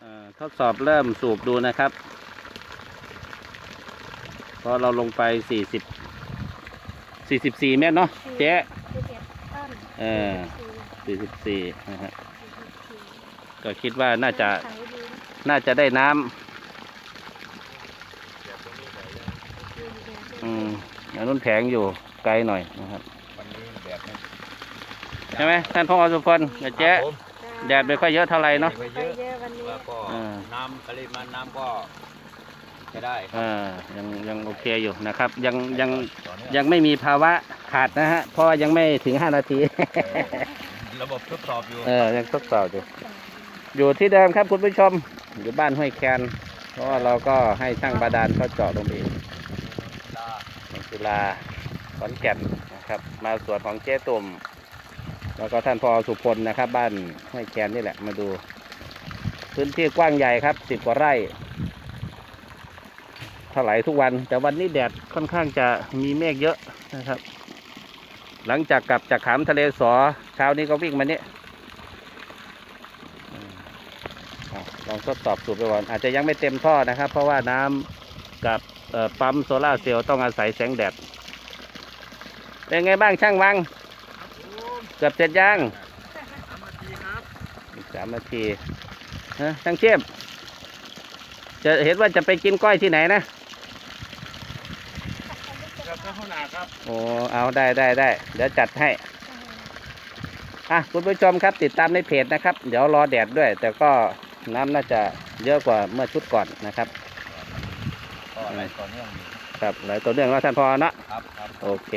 เอ่อทดสอบเริ่มสูบดูนะครับเพราะเราลงไปสี่สิบสี่สิบสี่เมตรเนาะเจ๊สิบเอ็ดต้นเออสี่สี่สิบสี่นะฮะสิบสี่ก็คิดว่าน่าจะใสดีน่าจะได้น้ำดีเดียวอืมอันนู้นแผงอยู่ไกลหน่อยนะครับวันนี้แดดไม่ใช่ไหมท่านพ่อสุพลกับเจ๊ครับผมแดดไม่ค่อยเยอะเท่าไหร่เนาะ ไม่ไปเยอะเยอะวันนี้แล้วก็อ่า น้ำปริมาณน้ำก็ใช้ได้ครับอ่ายังยังโอเคอยู่นะครับ ยังยังต่อเนื่อยังไม่มีภาวะขาดนะฮะเพราะว่ายังไม่ถึงห้านาที ระบบทดสอบอยู่ เออยังทดสอบอยู่ อยู่ที่เดิมครับคุณผู้ชม อยู่บ้านห้วยแคนเพราะว่าเราก็ให้ช่างบาดาลเขาเจาะลงไปอีกในจุฬาขอนแก่นนะครับ มาสวนของเจ๊ตุ่มแล้วก็ท่านพอสุพลนะครับ บ้านห้วยแคนนี่แหละมาดู พื้นที่กว้างใหญ่ครับสิบกว่าไร่เท่าไหร่ทุกวัน แต่วันนี้แดดค่อนข้างจะมีเมฆเยอะนะครับ หลังจากกลับจากขามทะเลสอเช้านี้ก็วิ่งมาเนี่ยอะลองทดสอบสูบไปก่อนอาจจะยังไม่เต็มท่อนะครับ เพราะว่าน้ำกับเอ่อปั๊มโซลาร์เซลล์ต้องอาศัยแสงแดดเป็นไงบ้างช่างวังเกือบเสร็จยังอีกสามนาที ฮะช่างเชียบจะเห็นว่าจะไปกินก้อยที่ไหนนะครับข้างหน้าครับโอ้เอาได้ได้ได้เดี๋ยวจัดให้อะคุณผู้ชมครับติดตามในเพจนะครับ เดี๋ยวรอแดดด้วย แต่ก็น้ำน่าจะเยอะกว่าเมื่อชุดก่อนนะครับก็อะไรต่อเนื่องอยู่ครับหลายตัวเรื่องแล้วท่านพอเนาะครับครับโอเค